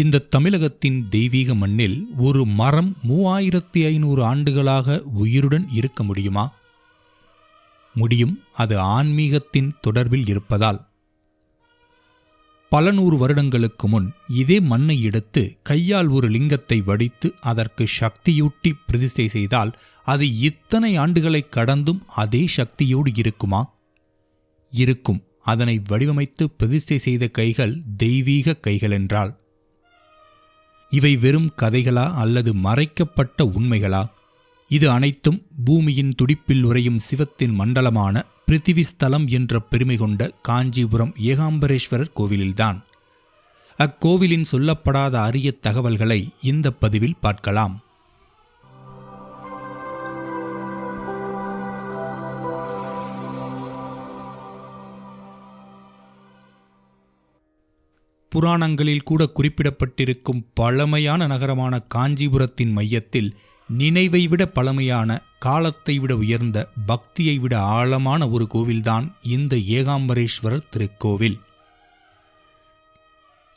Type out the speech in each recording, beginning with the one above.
இந்த தமிழகத்தின் தெய்வீக மண்ணில் ஒரு மரம் மூவாயிரத்தி ஐநூறு ஆண்டுகளாக உயிருடன் இருக்க முடியுமா? முடியும் அது ஆன்மீகத்தின் தொடர்பில் இருப்பதால். பல நூறு வருடங்களுக்கு முன் இதே மண்ணை எடுத்து கையால் ஒரு லிங்கத்தை வடித்து அதற்கு சக்தியூட்டி பிரதிஷ்டை செய்தால் அது இத்தனை ஆண்டுகளை கடந்தும் அதே சக்தியோடு இருக்குமா? இருக்கும் அதனை வடிவமைத்து பிரதிஷ்டை செய்த கைகள் தெய்வீக கைகள் என்றால். இவை வெறும் கதைகளா அல்லது மறைக்கப்பட்ட உண்மைகளா? இது அனைத்தும் பூமியின் துடிப்பில் உறையும் சிவத்தின் மண்டலமான பிருத்திவிஸ்தலம் என்ற பெருமை கொண்ட காஞ்சிபுரம் ஏகாம்பரேஸ்வரர் கோவிலில்தான். அக்கோவிலின் சொல்லப்படாத அரிய தகவல்களை இந்த பதிவில் பார்க்கலாம். புராணங்களில் கூட குறிப்பிடப்பட்டிருக்கும் பழமையான நகரமான காஞ்சிபுரத்தின் மையத்தில் நினைவை விட பழமையான காலத்தை விட உயர்ந்த பக்தியை விட ஆழமான ஒரு கோவில்தான் இந்த ஏகாம்பரேஸ்வரர் திருக்கோவில்.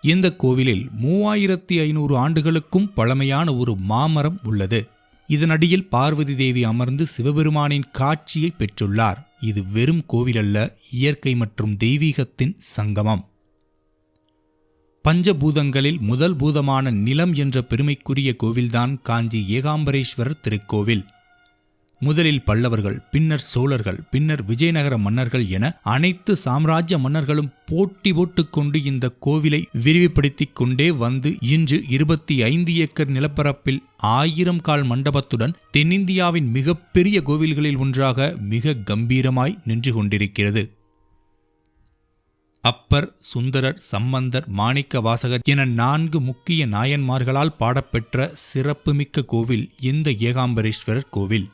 இந்த கோவிலில் மூவாயிரத்தி ஐநூறு ஆண்டுகளுக்கும் பழமையான ஒரு மாமரம் உள்ளது. இதனடியில் பார்வதி தேவி அமர்ந்து சிவபெருமானின் காட்சியை பெற்றுள்ளார். இது வெறும் கோவில் அல்ல இயற்கை மற்றும் தெய்வீகத்தின் சங்கமம். பஞ்சபூதங்களில் முதல் பூதமான நிலம் என்ற பெருமைக்குரிய கோவில்தான் காஞ்சி ஏகாம்பரேஸ்வரர் திருக்கோவில். முதலில் பல்லவர்கள் பின்னர் சோழர்கள் பின்னர் விஜயநகர மன்னர்கள் என அனைத்து சாம்ராஜ்ய மன்னர்களும் போட்டி போட்டுக்கொண்டு இந்த கோவிலை விரிவுபடுத்திக் கொண்டே வந்து இன்று இருபத்தி ஐந்து ஏக்கர் நிலப்பரப்பில் ஆயிரம் கால் மண்டபத்துடன் தென்னிந்தியாவின் மிகப்பெரிய கோவில்களில் ஒன்றாக மிக கம்பீரமாய் நின்று கொண்டிருக்கிறது. அப்பர் சுந்தரர் சம்பந்தர் மாணிக்க வாசகர் என நான்கு முக்கிய நாயன்மார்களால் பாடப்பெற்ற சிறப்புமிக்க கோவில் இந்த ஏகாம்பரேஸ்வரர் கோவில்.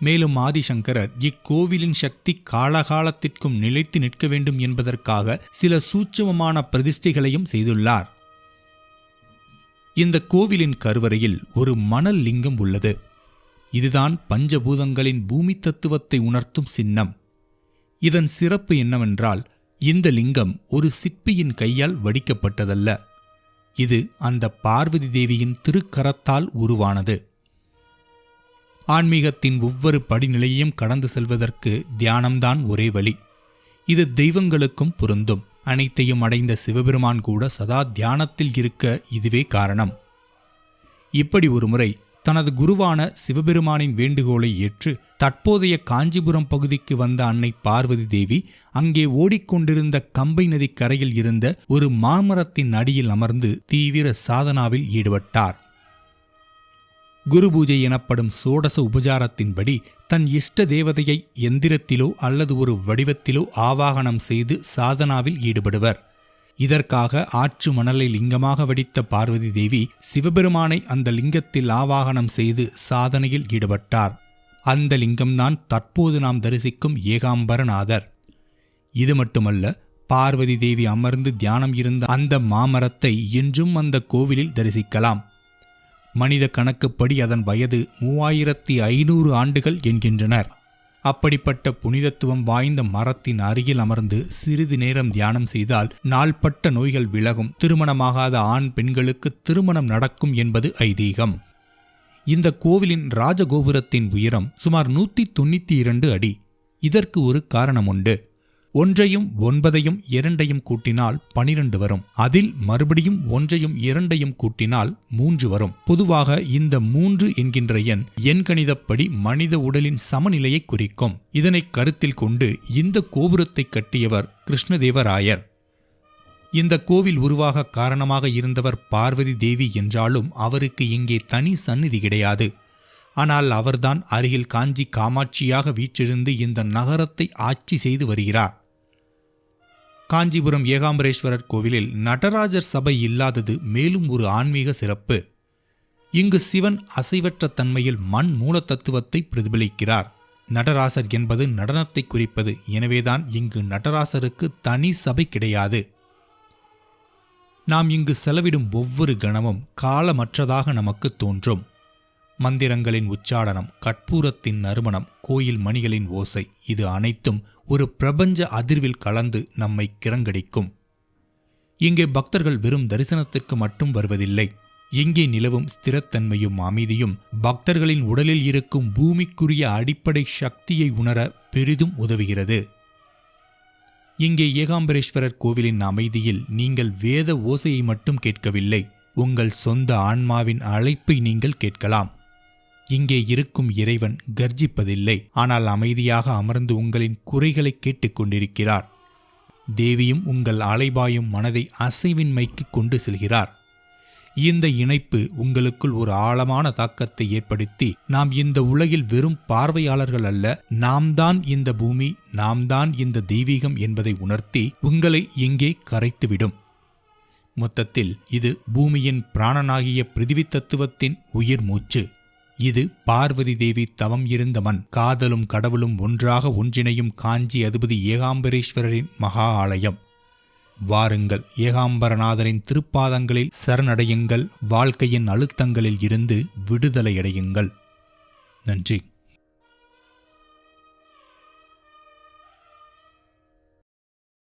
மேலும் ஆதிசங்கரர் இக்கோவிலின் சக்தி காலகாலத்திற்கும் நிலைத்து நிற்க வேண்டும் என்பதற்காக சில சூட்சமமான பிரதிஷ்டைகளையும் செய்துள்ளார். இந்த கோவிலின் கருவறையில் ஒரு மணல் லிங்கம் உள்ளது. இதுதான் பஞ்சபூதங்களின் பூமி தத்துவத்தை உணர்த்தும் சின்னம். இதன் சிறப்பு என்னவென்றால் இந்த லிங்கம் ஒரு சிற்பியின் கையால் வடிக்கப்பட்டதல்ல. இது அந்த பார்வதி தேவியின் திருக்கரத்தால் உருவானது. ஆன்மீகத்தின் ஒவ்வொரு படிநிலையையும் கடந்து செல்வதற்கு தியானம்தான் ஒரே வழி. இது தெய்வங்களுக்கும் பொருந்தும். அனைத்தையும் அடைந்த சிவபெருமான் கூட சதா தியானத்தில் இருக்க இதுவே காரணம். இப்படி ஒரு முறை தனது குருவான சிவபெருமானின் வேண்டுகோளை ஏற்று தற்போதைய காஞ்சிபுரம் பகுதிக்கு வந்த அன்னை பார்வதி தேவி அங்கே ஓடிக்கொண்டிருந்த கம்பை நதி கரையில் இருந்த ஒரு மாமரத்தின் அடியில் அமர்ந்து தீவிர சாதனாவில் ஈடுபட்டார். குரு பூஜை எனப்படும் சோடச உபசாரத்தின்படி தன் இஷ்ட தேவதையை எந்திரத்திலோ அல்லது ஒரு வடிவத்திலோ ஆவாகனம் செய்து சாதனாவில் ஈடுபடுவர். இதற்காக ஆற்று மணலை லிங்கமாக வடித்த பார்வதி தேவி சிவபெருமானை அந்த லிங்கத்தில் ஆவாகனம் செய்து சாதனையில் ஈடுபட்டார். அந்த லிங்கம்தான் தற்போது நாம் தரிசிக்கும் ஏகாம்பரநாதர். இது மட்டுமல்ல பார்வதி தேவி அமர்ந்து தியானம் இருந்த அந்த மாமரத்தை இன்றும் அந்த கோவிலில் தரிசிக்கலாம். மனித கணக்குப்படி அதன் வயது மூவாயிரத்தி ஐநூறு ஆண்டுகள் என்கின்றனர். அப்படிப்பட்ட புனிதத்துவம் வாய்ந்த மரத்தின் அருகில் அமர்ந்து சிறிது நேரம் தியானம் செய்தால் நாள்பட்ட நோய்கள் விலகும். திருமணமாகாத ஆண் பெண்களுக்கு திருமணம் நடக்கும் என்பது ஐதீகம். இந்த கோவிலின் ராஜகோபுரத்தின் உயரம் சுமார் நூற்றி தொண்ணூற்றி இரண்டு அடி. இதற்கு ஒரு காரணம் உண்டு ஒன்றையும் ஒன்பதையும் இரண்டையும் கூட்டினால் பனிரெண்டு வரும். அதில் மறுபடியும் ஒன்றையும் இரண்டையும் கூட்டினால் மூன்று வரும். பொதுவாக இந்த மூன்று என்கின்ற எண் எண்கணிதப்படி மனித உடலின் சமநிலையை குறிக்கும். இதனை கருத்தில் கொண்டு இந்த கோபுரத்தை கட்டியவர் கிருஷ்ணதேவராயர். இந்த கோவில் உருவாக காரணமாக இருந்தவர் பார்வதி தேவி என்றாலும் அவருக்கு இங்கே தனி சந்நிதி கிடையாது. ஆனால் அவர்தான் அருகில் காஞ்சி காமாட்சியாக வீற்றிருந்து இந்த நகரத்தை ஆட்சி செய்து வருகிறார். காஞ்சிபுரம் ஏகாம்பரேஸ்வரர் கோவிலில் நடராஜர் சபை இல்லாதது மேலும் ஒரு ஆன்மீக சிறப்பு. இங்கு சிவன் அசைவற்ற தன்மையில் மண் மூலத்தத்துவத்தை பிரதிபலிக்கிறார். நடராசர் என்பது நடனத்தை குறிப்பது. எனவேதான் இங்கு நடராசருக்கு தனி சபை கிடையாது. நாம் இங்கு செலவிடும் ஒவ்வொரு கணமும் காலமற்றதாக நமக்கு தோன்றும். மந்திரங்களின் உச்சாடனம் கற்பூரத்தின் நறுமணம் கோயில் மணிகளின் ஓசை இது அனைத்தும் ஒரு பிரபஞ்ச அதிர்வில் கலந்து நம்மை கிரங்கடிக்கும். இங்கே பக்தர்கள் வெறும் தரிசனத்திற்கு மட்டும் வருவதில்லை. இங்கே நிலவும் ஸ்திரத்தன்மையும் அமைதியும் பக்தர்களின் உடலில் இருக்கும் பூமிக்குரிய அடிப்படை சக்தியை உணர பெரிதும் உதவுகிறது. இங்கே ஏகாம்பரேஸ்வரர் கோவிலின் அமைதியில் நீங்கள் வேத ஓசையை மட்டும் கேட்கவில்லை. உங்கள் சொந்த ஆன்மாவின் அழைப்பை நீங்கள் கேட்கலாம். இங்கே இருக்கும் இறைவன் கர்ஜிப்பதில்லை. ஆனால் அமைதியாக அமர்ந்து உங்களின் குறைகளை கேட்டுக்கொண்டிருக்கிறார் தேவியும் உங்கள் அலைபாயும் மனதை அசைவின்மைக்கு கொண்டு செல்கிறார். இந்த இணைப்பு உங்களுக்குள் ஒரு ஆழமான தாக்கத்தை ஏற்படுத்தி நாம் இந்த உலகில் வெறும் பார்வையாளர்கள் அல்ல நாம் தான் இந்த பூமி நாம் தான் இந்த தெய்வீகம் என்பதை உணர்த்தி உங்களை இங்கே கரைத்துவிடும். மொத்தத்தில் இது பூமியின் பிராணனாகிய பிரிதிவி தத்துவத்தின் உயிர் மூச்சு. இது பார்வதி தேவி தவம் இருந்த மண். காதலும் கடவுளும் ஒன்றாக ஒன்றிணையும் காஞ்சி அதிபதி ஏகாம்பரேஸ்வரரின் மகா ஆலயம். வாருங்கள். ஏகாம்பரநாதரின் திருப்பாதங்களில் சரணடையுங்கள். வாழ்க்கையின் அழுத்தங்களில் இருந்து விடுதலையடையுங்கள். நன்றி.